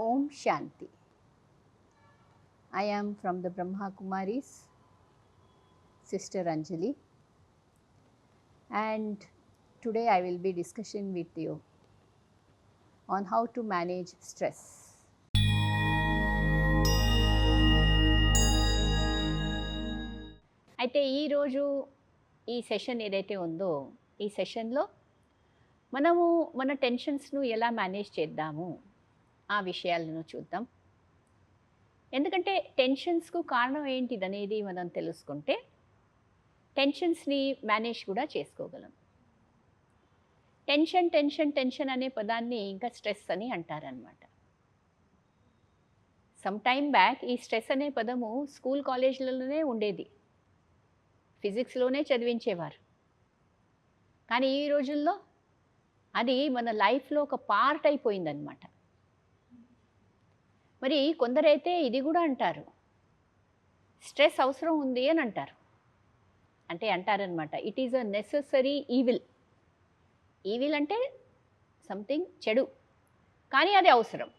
Om Shanti I am from the Brahma Kumaris sister Anjali and today I will be discussion with you on how to manage stress అయితే ఈరోజు ఈ session ఏదైతే ఉందో ఈ సెషన్లో మనము మన టెన్షన్స్ను ఎలా మేనేజ్ చేద్దాము ఆ విషయాలను చూద్దాం. ఎందుకంటే టెన్షన్స్కు కారణం ఏంటిది అనేది మనం తెలుసుకుంటే టెన్షన్స్ని మేనేజ్ కూడా చేసుకోగలం. టెన్షన్ టెన్షన్ టెన్షన్ అనే పదాన్ని ఇంకా స్ట్రెస్ అని అంటారనమాట సమ్ టైమ్ బ్యాక్ ఈ స్ట్రెస్ అనే పదము స్కూల్ కాలేజీలలోనే ఉండేది. ఫిజిక్స్లోనే చదివించేవారు. కానీ ఈ రోజుల్లో అది మన లైఫ్లో ఒక పార్ట్ అయిపోయిందనమాట మరి కొందరైతే ఇది కూడా అంటారు. స్ట్రెస్ అవసరం ఉంది అని అంటారు. అంటే అంటారనమాట it is a necessary evil evil అంటే సంథింగ్ చెడు. కానీ అది అవసరం.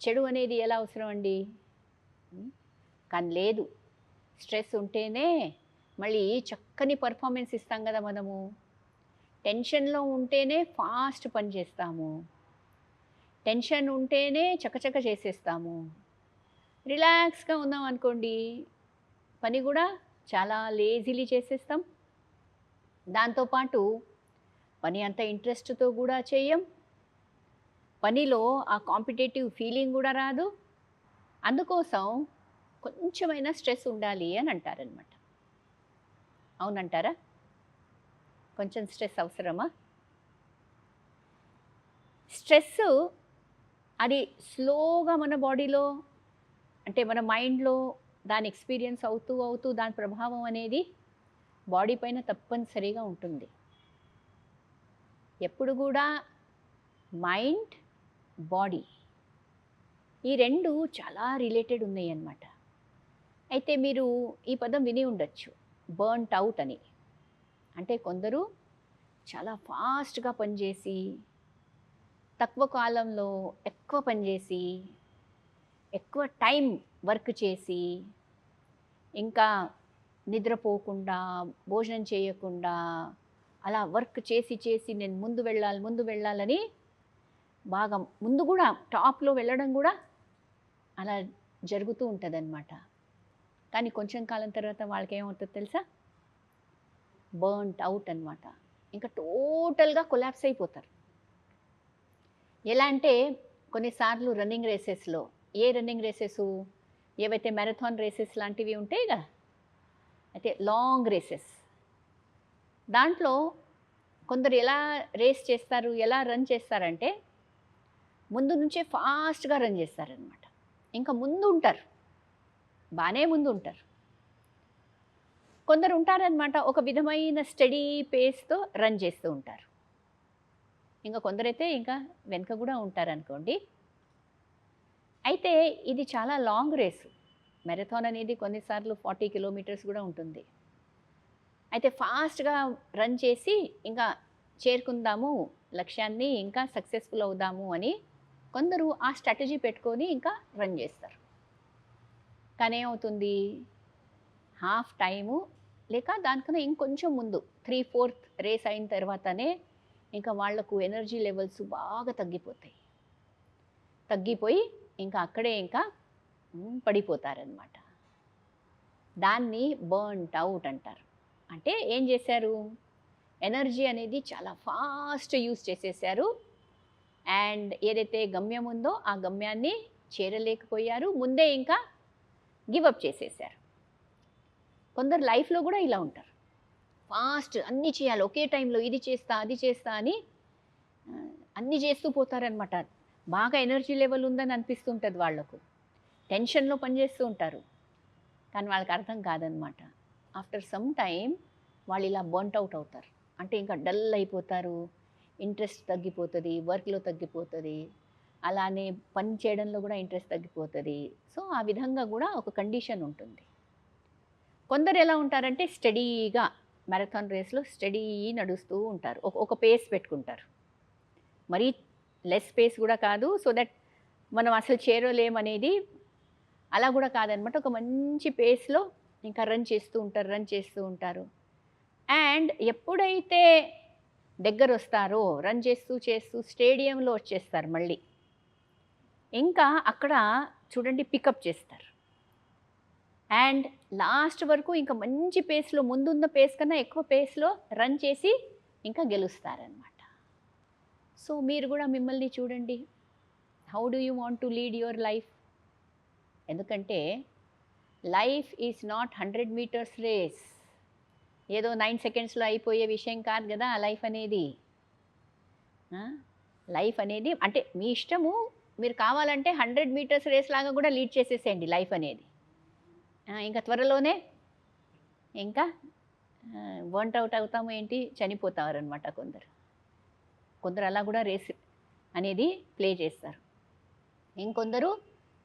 చెడు అనేది ఎలా అవసరం అండి? కానీ లేదు. స్ట్రెస్ ఉంటేనే మళ్ళీ చక్కని పర్ఫార్మెన్స్ ఇస్తాం కదా మనము. టెన్షన్లో ఉంటేనే ఫాస్ట్ పని చేస్తాము. టెన్షన్ ఉంటేనే చకచక చేసేస్తాము. రిలాక్స్గా ఉన్నాం అనుకోండి పని కూడా చాలా లేజీలీ చేసేస్తాం. దాంతోపాటు పని అంత ఇంట్రెస్ట్తో కూడా చేయం. పనిలో ఆ కాంపిటేటివ్ ఫీలింగ్ కూడా రాదు. అందుకోసం కొంచెమైనా స్ట్రెస్ ఉండాలి అని అంటారనమాట అవునంటారా? కొంచెం స్ట్రెస్ అవసరమా? స్ట్రెస్ అది స్లోగా మన బాడీలో అంటే మన మైండ్లో దాని ఎక్స్పీరియన్స్ అవుతూ అవుతూ దాని ప్రభావం అనేది బాడీ పైన తప్పనిసరిగా ఉంటుంది. ఎప్పుడు కూడా మైండ్ బాడీ ఈ రెండు చాలా రిలేటెడ్ ఉన్నాయి అన్నమాట. అయితే మీరు ఈ పదం విని ఉండొచ్చు. బర్న్ట్ అవుట్ అని. అంటే కొందరు చాలా ఫాస్ట్గా పనిచేసి తక్కువ కాలంలో ఎక్కువ పనిచేసి ఎక్కువ టైం వర్క్ చేసి ఇంకా నిద్రపోకుండా భోజనం చేయకుండా అలా వర్క్ చేసి చేసి నేను ముందు వెళ్ళాలి ముందు వెళ్ళాలని బాగా ముందు కూడా టాప్లో వెళ్ళడం కూడా అలా జరుగుతూ ఉంటుందన్నమాట. కానీ కొంచెం కాలం తర్వాత వాళ్ళకి ఏమవుతుందో తెలుసా? బర్న్ట్ అవుట్ అన్నమాట. ఇంకా టోటల్గా కొలాప్స్ అయిపోతారు. ఎలా అంటే కొన్నిసార్లు రన్నింగ్ రేసెస్లో ఏ రన్నింగ్ రేసెస్? ఏవైతే మ్యారథాన్ రేసెస్ లాంటివి ఉంటాయి కదా? అయితే లాంగ్ రేసెస్. దాంట్లో కొందరు ఎలా రేస్ చేస్తారు ఎలా రన్ చేస్తారంటే ముందు నుంచే ఫాస్ట్గా రన్ చేస్తారనమాట ఇంకా ముందు ఉంటారు. బాగానే ముందు ఉంటారు. కొందరు ఉంటారనమాట ఒక విధమైన స్టడీ పేస్తో రన్ చేస్తూ ఉంటారు. ఇంకా కొందరైతే ఇంకా వెనుక కూడా ఉంటారనుకోండి. అయితే ఇది చాలా లాంగ్ రేసు. మెరథాన్ అనేది కొన్నిసార్లు ఫార్టీ కిలోమీటర్స్ కూడా ఉంటుంది. అయితే ఫాస్ట్గా రన్ చేసి ఇంకా చేరుకుందాము లక్ష్యాన్ని ఇంకా సక్సెస్ఫుల్ అవుదాము అని కొందరు ఆ స్ట్రాటజీ పెట్టుకొని ఇంకా రన్ చేస్తారు. కానీ ఏమవుతుంది? హాఫ్ టైము లేక దానికన్నా ఇంకొంచెం ముందు త్రీ ఫోర్త్ రేస్ అయిన తర్వాతనే ఇంకా వాళ్ళకు ఎనర్జీ లెవెల్స్ బాగా తగ్గిపోతాయి. తగ్గిపోయి ఇంకా అక్కడే ఇంకా పడిపోతారనమాట దాన్ని బర్న్ట్ అవుట్ అంటారు. అంటే ఏం చేశారు? ఎనర్జీ అనేది చాలా ఫాస్ట్ యూస్ చేసేసారు. అండ్ ఏదైతే గమ్యం ఉందో ఆ గమ్యాన్ని చేరలేకపోయారు. ముందే ఇంకా గివప్ చేసేసారు. కొందరు లైఫ్లో కూడా ఇలా ఉంటారు. ఫాస్ట్ అన్నీ చేయాలి. ఒకే టైంలో ఇది చేస్తా అది చేస్తా అని అన్నీ చేస్తూ పోతారనమాట బాగా ఎనర్జీ లెవెల్ ఉందని అనిపిస్తుంటుంది వాళ్ళకు టెన్షన్లో పనిచేస్తూ ఉంటారు. కానీ వాళ్ళకి అర్థం కాదనమాట ఆఫ్టర్ సమ్ టైం వాళ్ళు ఇలా బర్న్ట్ అవుట్ అవుతారు. అంటే ఇంకా డల్ అయిపోతారు. ఇంట్రెస్ట్ తగ్గిపోతుంది వర్క్లో తగ్గిపోతుంది. అలానే పని చేయడంలో కూడా ఇంట్రెస్ట్ తగ్గిపోతుంది. సో ఆ విధంగా కూడా ఒక కండిషన్ ఉంటుంది. కొందరు ఎలా ఉంటారంటే స్టడీగా మ్యారథాన్ రేస్లో స్టడీ నడుస్తూ ఉంటారు. ఒక పేస్ పెట్టుకుంటారు. మరీ లెస్ పేస్ కూడా కాదు సో దట్ మనం అసలు చేరలేమనేది అలా కూడా కాదనమాట. ఒక మంచి పేస్లో ఇంకా రన్ చేస్తూ ఉంటారు రన్ చేస్తూ ఉంటారు. అండ్ ఎప్పుడైతే దగ్గర వస్తారో రన్ చేస్తూ చేస్తూ స్టేడియంలో వచ్చేస్తారు మళ్ళీ. ఇంకా అక్కడ చూడండి పికప్ చేస్తారు. అండ్ లాస్ట్ వరకు ఇంకా మంచి పేస్లో ముందున్న పేస్ కన్నా ఎక్కువ పేస్లో రన్ చేసి ఇంకా గెలుస్తారనమాట సో మీరు కూడా మిమ్మల్ని చూడండి. How do you want to lead your life ఎందుకంటే life is not hundred meters race ఏదో నైన్ సెకండ్స్లో అయిపోయే విషయం కాదు కదా లైఫ్ అనేది. లైఫ్ అనేది అంటే మీ ఇష్టము మీరు కావాలంటే హండ్రెడ్ మీటర్స్ రేస్ లాగా కూడా లీడ్ చేసేసేయండి లైఫ్ అనేది. ఇంకా త్వరలోనే ఇంకా వర్న్ అవుట్ అవుతాము ఏంటి చనిపోతారు అనమాట కొందరు. కొందరు అలా కూడా రేస్ అనేది ప్లే చేస్తారు. ఇంకొందరు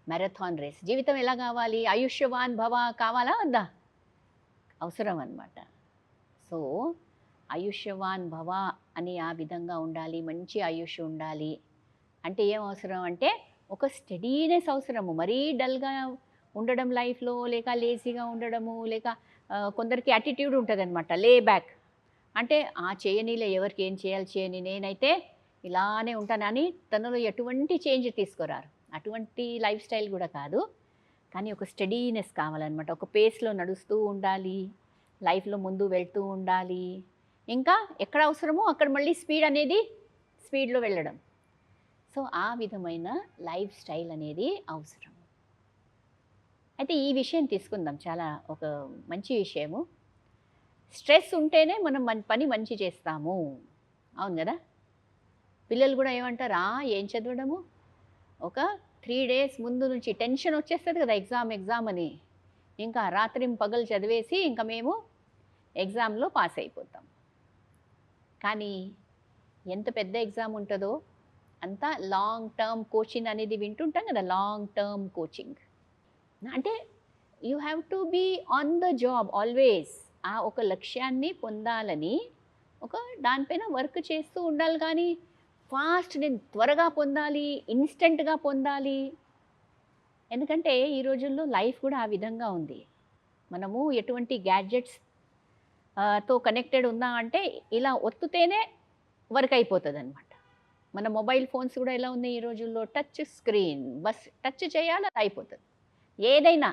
మ్యారథాన్ రేస్ జీవితం ఎలా కావాలి? ఆయుష్యవాన్ భవ కావాలా వద్దా? అవసరం అన్నమాట సో ఆయుష్యవాన్ భవ అని ఆ విధంగా ఉండాలి మంచి ఆయుష్ ఉండాలి. అంటే ఏం అవసరం అంటే ఒక స్టడీనెస్ అవసరము. మరీ డల్గా ఉండడం లైఫ్లో లేక లేజీగా ఉండడము లేక కొందరికి యాటిట్యూడ్ ఉంటుంది అనమాట లే బ్యాక్ అంటే ఆ చేయనీలే ఎవరికి ఏం చేయాలి చేయని నేనైతే ఇలానే ఉంటానని తనలో ఎటువంటి చేంజ్ తీసుకురారు. అటువంటి లైఫ్ స్టైల్ కూడా కాదు. కానీ ఒక స్టడీనెస్ కావాలన్నమాట. ఒక పేస్లో నడుస్తూ ఉండాలి లైఫ్లో ముందు వెళ్తూ ఉండాలి. ఇంకా ఎక్కడ అవసరమో అక్కడ మళ్ళీ స్పీడ్ అనేది స్పీడ్లో వెళ్ళడం. సో ఆ విధమైన లైఫ్ స్టైల్ అనేది అవసరం. అయితే ఈ విషయం తీసుకుందాం. చాలా ఒక మంచి విషయము. స్ట్రెస్ ఉంటేనే మనం మన పని మంచి చేస్తాము. అవును కదా? పిల్లలు కూడా ఏమంటారా? ఏం చదవడము? ఒక త్రీ డేస్ ముందు నుంచి టెన్షన్ వచ్చేస్తుంది కదా ఎగ్జామ్ ఎగ్జామ్ అని. ఇంకా రాత్రి పగలు చదివేసి ఇంకా మేము ఎగ్జామ్లో పాస్ అయిపోతాం. కానీ ఎంత పెద్ద ఎగ్జామ్ ఉంటుందో అంత లాంగ్ టర్మ్ కోచింగ్ అనేది వింటుంటాం కదా లాంగ్ టర్మ్ కోచింగ్. అంటే you have to be on the job always ఆ ఒక లక్ష్యాన్ని పొందాలని ఒక దానిపైన వర్క్ చేస్తూ ఉండాలి కానీ ఫాస్ట్ నేను త్వరగా పొందాలి ఇన్స్టెంట్గా పొందాలి. ఎందుకంటే ఈ రోజుల్లో లైఫ్ కూడా ఆ విధంగా ఉంది. మనము ఎటువంటి గ్యాడ్జెట్స్తో కనెక్టెడ్ ఉందా అంటే ఇలా ఒత్తుతేనే వర్క్ అయిపోతుంది అనమాట మన మొబైల్ ఫోన్స్ కూడా ఎలా ఉన్నాయి ఈ రోజుల్లో? టచ్ స్క్రీన్ బస్ టచ్ చేయాలి అయిపోతుంది. ఏదైనా.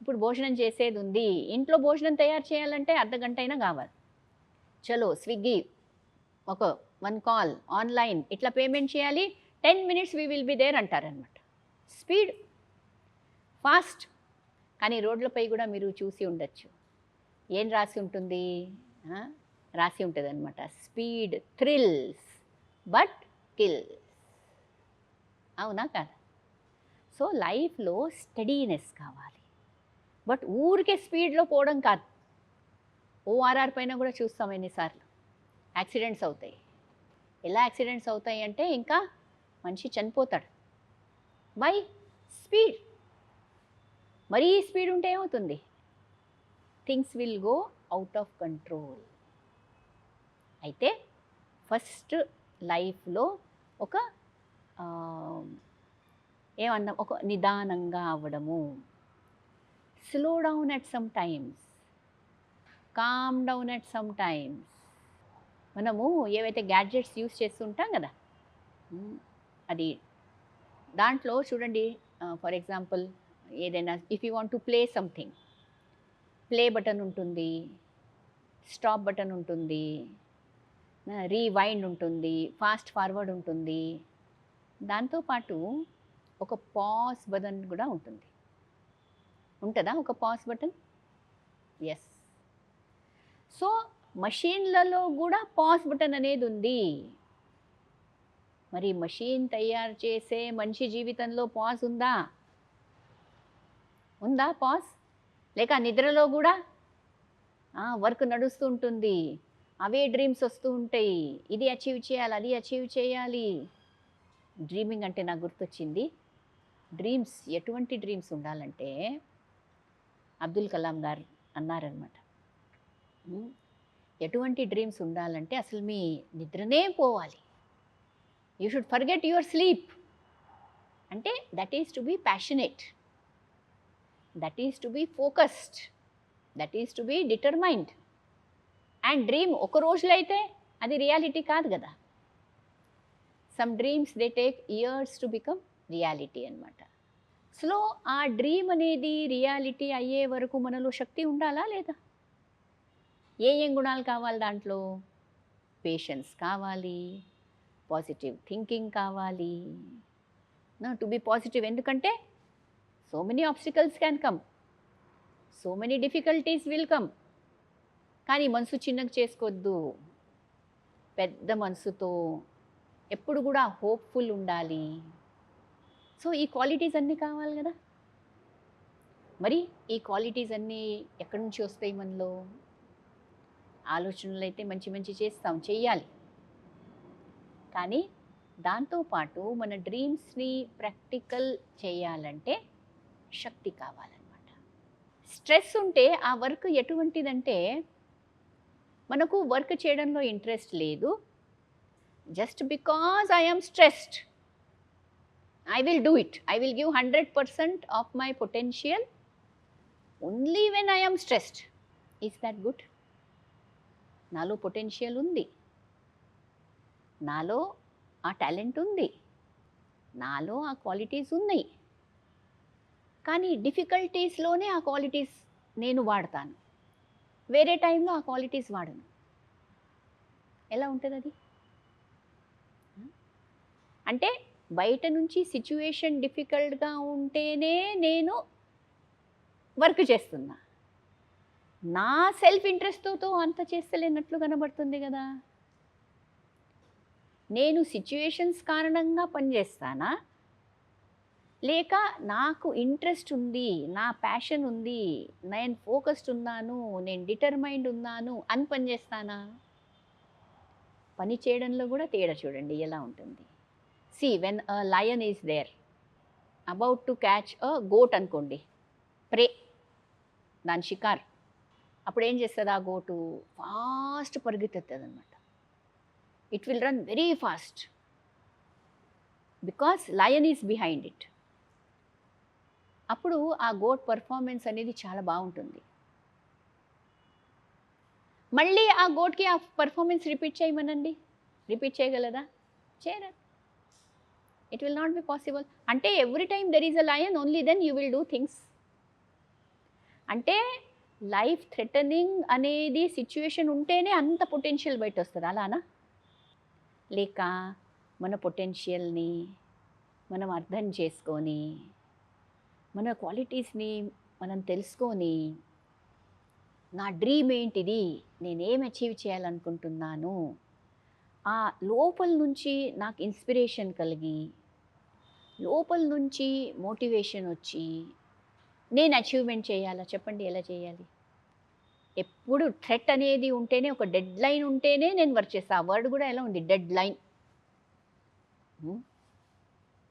ఇప్పుడు భోజనం చేసేది ఉంది ఇంట్లో భోజనం తయారు చేయాలంటే అర్ధ గంట అయినా కావాలి. చలో స్విగ్గీ ఒక వన్ కాల్ ఆన్లైన్ ఇట్లా పేమెంట్ చేయాలి. Ten minutes we will be there అంటారనమాట స్పీడ్. ఫాస్ట్. కానీ రోడ్లపై కూడా మీరు చూసి ఉండొచ్చు. ఏం రాసి ఉంటుంది? రాసి ఉంటుంది అనమాట స్పీడ్ థ్రిల్స్ బట్ కిల్స్. అవునా కాదా? సో లైఫ్లో స్టడీనెస్ కావాలి. బట్ ఊరికే స్పీడ్లో పోవడం కాదు. ఓఆర్ఆర్ పైన కూడా చూస్తాం ఎన్నిసార్లు. యాక్సిడెంట్స్ అవుతాయి. ఎలా యాక్సిడెంట్స్ అవుతాయి అంటే ఇంకా మనిషి చనిపోతాడు. By speed. మరీ స్పీడ్ ఉంటే ఏమవుతుంది? Things will go out of control. అయితే ఫస్ట్ లైఫ్లో ఒక ఏమన్నా ఒక నిదానంగా అవ్వడము. Slow down at some times calm down at some times మనము ఏవైతే గ్యాడ్జెట్స్ యూస్ చేస్తుంటాం కదా? అది దాంట్లో చూడండి ఫర్ ఎగ్జాంపుల్ ఏదైనా if you want to play something play button ఉంటుంది స్టాప్ బటన్ ఉంటుంది రీవైండ్ ఉంటుంది ఫాస్ట్ ఫార్వర్డ్ ఉంటుంది. దాంతోపాటు ఒక పాస్ బటన్ కూడా ఉంటుంది. ఉంటుందా ఒక పాస్ బటన్? ఎస్ సో మషీన్లలో కూడా పాస్ బటన్ అనేది ఉంది. మరి మషీన్ తయారు చేసే మనిషి జీవితంలో పాస్ ఉందా? ఉందా పాస్? లేక నిద్రలో కూడా? వర్క్ నడుస్తూ ఉంటుంది. అవే డ్రీమ్స్ వస్తూ ఉంటాయి. ఇది అచీవ్ చేయాలి అది అచీవ్ చేయాలి. డ్రీమింగ్ అంటే నాకు గుర్తొచ్చింది. డ్రీమ్స్ ఎటువంటి డ్రీమ్స్ ఉండాలంటే అబ్దుల్ కలాం గారు అన్నారనమాట ఎటువంటి డ్రీమ్స్ ఉండాలంటే అసలు మీ నిద్రనే పోవాలి. You should forget your sleep. అంటే that is to be passionate. That is to be focused. That is to be determined and dream ఒక రోజులో అయితే అది రియాలిటీ కాదు కదా. Some dreams they take years to become reality అనమాట slow ఆ dream అనేది రియాలిటీ అయ్యే వరకు మనలో శక్తి ఉండాలా లేదా? ఏ ఏం గుణాలు కావాలి దాంట్లో? పేషెన్స్ కావాలి పాజిటివ్ థింకింగ్ కావాలి. టు బి పాజిటివ్ ఎందుకంటే so many obstacles can come. So many difficulties will come. కానీ మనసు చిన్నగా చేసుకోవద్దు పెద్ద మనసుతో ఎప్పుడు కూడా హోప్ఫుల్ ఉండాలి. సో ఈ క్వాలిటీస్ అన్నీ కావాలి కదా? మరి ఈ క్వాలిటీస్ అన్నీ ఎక్కడి నుంచి వస్తాయి మనలో? ఆలోచనలు అయితే మంచి మంచి చేస్తాం చెయ్యాలి. కానీ దాంతోపాటు మన డ్రీమ్స్ని ప్రాక్టికల్ చేయాలంటే శక్తి కావాలన్నమాట. స్ట్రెస్ ఉంటే ఆ వర్క్ ఎటువంటిదంటే మనకు వర్క్ చేయడంలో ఇంట్రెస్ట్ లేదు. Just because I stressed I will do it I will give hundred percent of my potential only when I am stressed is that good నాలో పొటెన్షియల్ ఉంది. నాలో ఆ టాలెంట్ ఉంది. నాలో ఆ క్వాలిటీస్ ఉన్నాయి. కానీ డిఫికల్టీస్లోనే ఆ క్వాలిటీస్ నేను వాడతాను. వేరే టైంలో ఆ క్వాలిటీస్ వాడను. ఎలా ఉంటుంది అది అంటే బయట నుంచి సిచ్యువేషన్ డిఫికల్ట్గా ఉంటేనే నేను వర్క్ చేస్తున్నా. నా సెల్ఫ్ ఇంట్రెస్ట్తో అంత చేస్తలేనట్లు కనబడుతుంది కదా. నేను సిచ్యువేషన్స్ కారణంగా పనిచేస్తానా లేక నాకు ఇంట్రెస్ట్ ఉంది నా ప్యాషన్ ఉంది నేను ఫోకస్డ్ ఉన్నాను నేను డిటర్మైండ్ ఉన్నాను అని పనిచేస్తానా పని చేయడంలో కూడా తేడా చూడండి ఎలా ఉంటుంది? See when a lion is there about to catch a goat అనుకోండి. ప్రే దాని షికార్. అప్పుడు ఏం చేస్తుంది ఆ గోటు ఫాస్ట్ పరిగెత్తుతుంది అనమాట it will run very fast because lion is behind it అప్పుడు ఆ గోట్ పర్ఫార్మెన్స్ అనేది చాలా బాగుంటుంది. మళ్ళీ ఆ గోట్కి ఆ పర్ఫార్మెన్స్ రిపీట్ చేయమనండి? రిపీట్ చేయగలదా? చేయరా? It will not be possible అంటే every time there is a lion only then you will do things అంటే లైఫ్ థ్రెటనింగ్ అనేది సిచ్యువేషన్ ఉంటేనే అంత పొటెన్షియల్ బయట వస్తుంది అలానా? లేక మన పొటెన్షియల్ని మనం అర్థం చేసుకొని మన క్వాలిటీస్ని మనం తెలుసుకొని నా డ్రీమ్ ఏంటిది? నేనేం అచీవ్ చేయాలనుకుంటున్నాను? ఆ లోపల నుంచి నాకు ఇన్స్పిరేషన్ కలిగి లోపల నుంచి మోటివేషన్ వచ్చి నేను అచీవ్మెంట్ చేయాలా? చెప్పండి ఎలా చేయాలి? ఎప్పుడు థ్రెట్ అనేది ఉంటేనే ఒక డెడ్ లైన్ ఉంటేనే నేను వర్క్ చేస్తాను ఆ వర్డ్ కూడా ఎలా ఉంది? Deadline.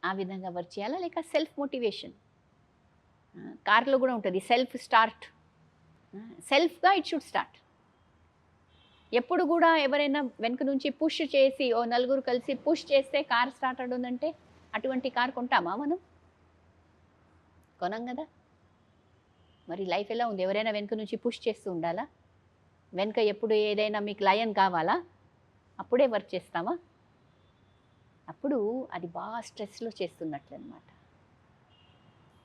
ఆ విధంగా వర్క్ చేయాలా? లేక సెల్ఫ్ మోటివేషన్. కార్లో కూడా ఉంటుంది. Self start. సెల్ఫ్గా ఇట్ షుడ్ స్టార్ట్. ఎప్పుడు కూడా ఎవరైనా వెనక నుంచి పుష్ చేసి ఓ నలుగురు కలిసి పుష్ చేస్తే కార్ స్టార్ట్ అవుతుందంటే అటువంటి కార్ కొంటామా మనం? కొనం కదా. మరి లైఫ్ ఎలా ఉంది? ఎవరైనా వెనుక నుంచి పుష్ చేస్తూ ఉండాలా? వెనుక ఎప్పుడు ఏదైనా మీకు లయన్ కావాలా? అప్పుడే వర్క్ చేస్తామా? అప్పుడు అది బాగా స్ట్రెస్లో చేస్తున్నట్లు అనమాట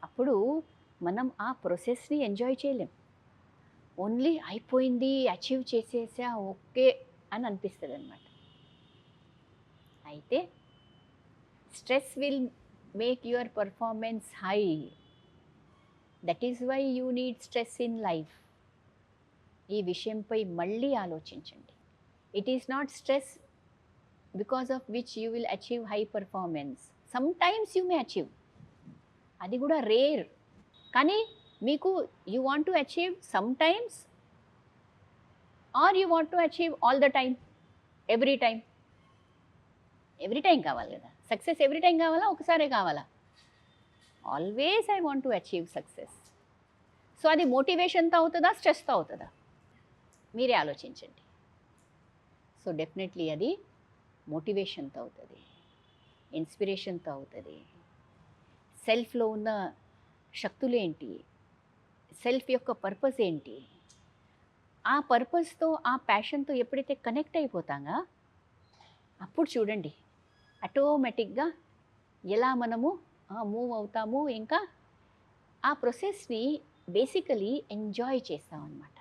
అప్పుడు మనం ఆ ప్రొసెస్ని ఎంజాయ్ చేయలేం. ఓన్లీ అయిపోయింది అచీవ్ చేసేసా ఓకే అని అనిపిస్తుంది అనమాట అయితే stress will make your performance high that is why you need stress in life ఈ విషయంపై మళ్ళీ ఆలోచించండి. It is not stress because of which you will achieve high performance some times you may achieve అది కూడా rare కానీ మీకు you want to achieve some times or you want to achieve all the time every time every time కావాలి కదా. Success every time కావాలా? ఒకసారే కావాలా? Always I want to achieve success. So అది మోటివేషన్తో అవుతుందా? స్ట్రెస్తో అవుతుందా? మీరే ఆలోచించండి. సో డెఫినెట్లీ అది మోటివేషన్తో అవుతుంది. ఇన్స్పిరేషన్తో అవుతుంది. సెల్ఫ్లో ఉన్న శక్తులు ఏంటి? సెల్ఫ్ యొక్క పర్పస్ ఏంటి? ఆ పర్పస్తో ఆ ప్యాషన్తో ఎప్పుడైతే కనెక్ట్ అయిపోతాగా అప్పుడు చూడండి. ఆటోమేటిక్గా ఎలా మనము మూవ్ అవుతాము ఇంకా ఆ ప్రొసెస్ని బేసికలీ ఎంజాయ్ చేస్తామన్నమాట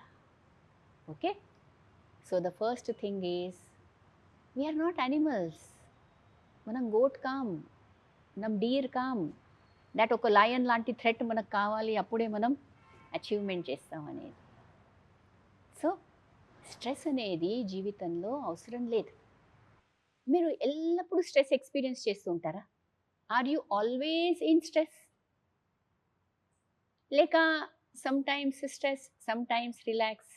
okay so the first thing is we are not animals మనం గోట్ కామ్ మనం డీర్ కామ్ దట్ ఒక లయన్ లాంటి థ్రెట్ మనకు కావాలి అప్పుడే మనం అచీవ్మెంట్ చేస్తాం అనేది. సో స్ట్రెస్ అనేది జీవితంలో అవసరం లేదు. మీరు ఎల్లప్పుడూ స్ట్రెస్ ఎక్స్పీరియన్స్ చేస్తూ ఉంటారా? Are you always in stress? లేక some times stress some times relax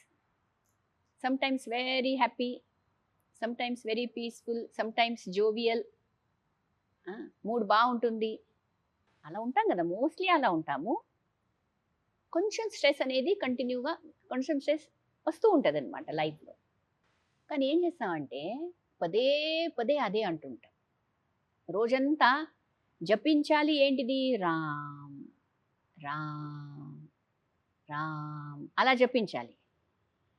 some times very happy some times very peaceful some times jovial mood బాగుంటుంది. అలా ఉంటాం కదా మోస్ట్లీ అలా ఉంటాము. కొంచెం స్ట్రెస్ అనేది కంటిన్యూగా కొంచెం స్ట్రెస్ వస్తూ ఉంటుంది అనమాట లైఫ్లో. కానీ ఏం చేస్తామంటే పదే పదే అదే అంటుంటాం. రోజంతా జపించాలి ఏంటిది? రామ్ రామ్ రామ్ అలా జపించాలి.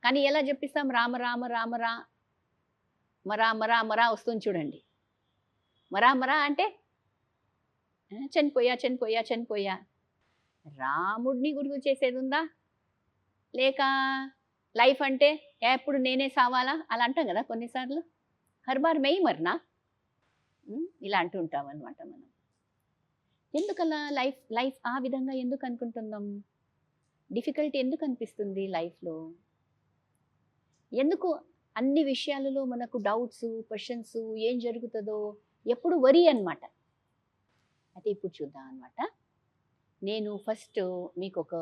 కానీ ఎలా జపిస్తాం? రామ రామ రామ రా మరా మరా మరా వస్తుంది చూడండి. మరా మరా అంటే చనిపోయా చనిపోయా చనిపోయా. రాముడిని గుర్తు చేసేది ఉందా? లేక లైఫ్ అంటే ఎప్పుడు నేనే సావాలా? అలా అంటాం కదా కొన్నిసార్లు. హర్ బార్ మెయి మర్నా ఇలా అంటుంటాం అనమాట మనం. ఎందుకలా లైఫ్ లైఫ్ ఆ విధంగా ఎందుకు అనుకుంటున్నాం? డిఫికల్టీ ఎందుకు అనిపిస్తుంది లైఫ్లో? ఎందుకు అన్ని విషయాలలో మనకు డౌట్స్ క్వశ్చన్స్ ఏం జరుగుతుందో ఎప్పుడు వరి అనమాట అయితే ఇప్పుడు చూద్దాం అనమాట నేను ఫస్ట్ మీకు ఒక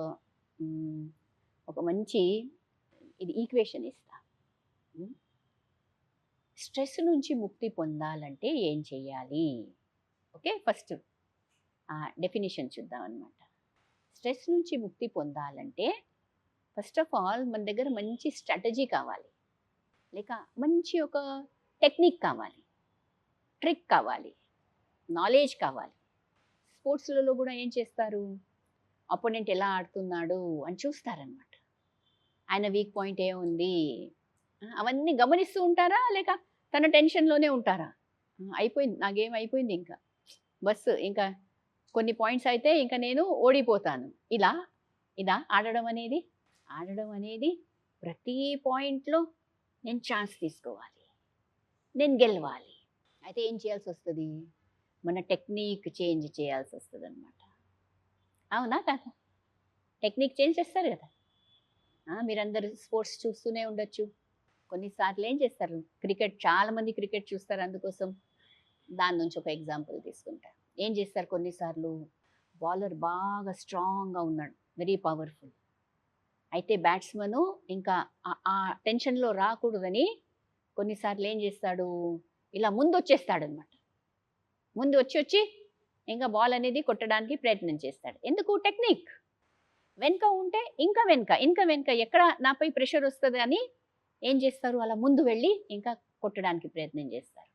ఒక మంచి ఇది ఈక్వేషన్ ఇస్తా. స్ట్రెస్ నుంచి ముక్తి పొందాలంటే ఏం చేయాలి? ఓకే ఫస్ట్ డెఫినేషన్ చూద్దాం అనమాట స్ట్రెస్ నుంచి ముక్తి పొందాలంటే ఫస్ట్ ఆఫ్ ఆల్ మన దగ్గర మంచి స్ట్రాటజీ కావాలి. లేక మంచి ఒక టెక్నిక్ కావాలి. ట్రిక్ కావాలి. నాలెడ్జ్ కావాలి. స్పోర్ట్స్లలో కూడా ఏం చేస్తారు? అపోనెంట్ ఎలా ఆడుతున్నాడు అని చూస్తారనమాట ఆయన వీక్ పాయింట్ ఏముంది అవన్నీ గమనిస్తూ ఉంటారా? లేక తన టెన్షన్లోనే ఉంటారా? అయిపోయింది నా గేమ్ అయిపోయింది ఇంకా. బస్ ఇంకా కొన్ని పాయింట్స్ అయితే ఇంకా నేను ఓడిపోతాను. ఇలా ఇలా ఆడడం అనేది ఆడడం అనేది ప్రతి పాయింట్లో నేను ఛాన్స్ తీసుకోవాలి. నేను గెలవాలి. అయితే ఏం చేయాల్సి వస్తుంది? మన టెక్నిక్ చేంజ్ చేయాల్సి వస్తుంది అనమాట అవునా కాదా టెక్నిక్ చేంజ్ చేస్తారు కదా. మీరందరూ స్పోర్ట్స్ చూస్తూనే ఉండొచ్చు. కొన్నిసార్లు ఏం చేస్తారు? క్రికెట్ చాలామంది క్రికెట్ చూస్తారు అందుకోసం. దాని నుంచి ఒక ఎగ్జాంపుల్ తీసుకుంటారు ఏం చేస్తారు కొన్నిసార్లు? బౌలర్ బాగా స్ట్రాంగ్గా ఉన్నాడు. Very powerful. అయితే బ్యాట్స్మన్ ఇంకా ఆ- ఆ టెన్షన్లో రాకూడదని కొన్నిసార్లు ఏం చేస్తాడు? ఇలా ముందు వచ్చేస్తాడు అనమాట ముందు వచ్చి వచ్చి ఇంకా బాల్ అనేది కొట్టడానికి ప్రయత్నం చేస్తాడు. ఎందుకు? టెక్నిక్. వెనుక ఉంటే ఇంకా వెనుక ఇంకా వెనుక. ఎక్కడ నాపై ప్రెషర్ వస్తుంది అని ఏం చేస్తారు? అలా ముందు వెళ్ళి ఇంకా కొట్టడానికి ప్రయత్నం చేస్తారు.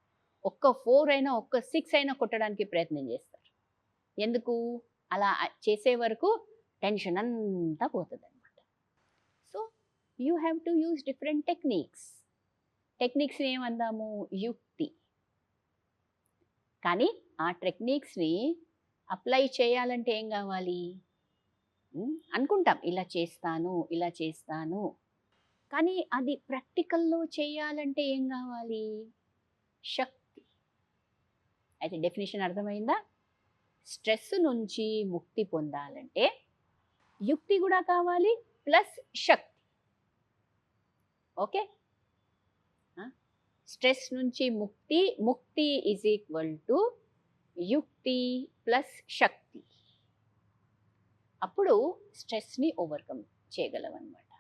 ఒక్క ఫోర్ అయినా ఒక్క సిక్స్ అయినా కొట్టడానికి ప్రయత్నం చేస్తారు. ఎందుకు? అలా చేసే వరకు టెన్షన్ అంతా పోతుంది అనమాట so you have to use different techniques. టెక్నిక్స్ని ఏమందాము? యుక్తి. కానీ ఆ టెక్నిక్స్ని అప్లై చేయాలంటే ఏం కావాలి? అనుకుంటాం. ఇలా చేస్తాను ఇలా చేస్తాను. కానీ అది ప్రాక్టికల్లో చేయాలంటే ఏం కావాలి? శక్తి. అయితే డెఫినేషన్ అర్థమైందా? స్ట్రెస్ నుంచి ముక్తి పొందాలంటే యుక్తి కూడా కావాలి ప్లస్ శక్తి. ఓకే? స్ట్రెస్ నుంచి ముక్తి ముక్తి ఈజ్ ఈక్వల్ టు యుక్తి ప్లస్ శక్తి. అప్పుడు స్ట్రెస్ని ఓవర్కమ్ చేయగలవన్నమాట.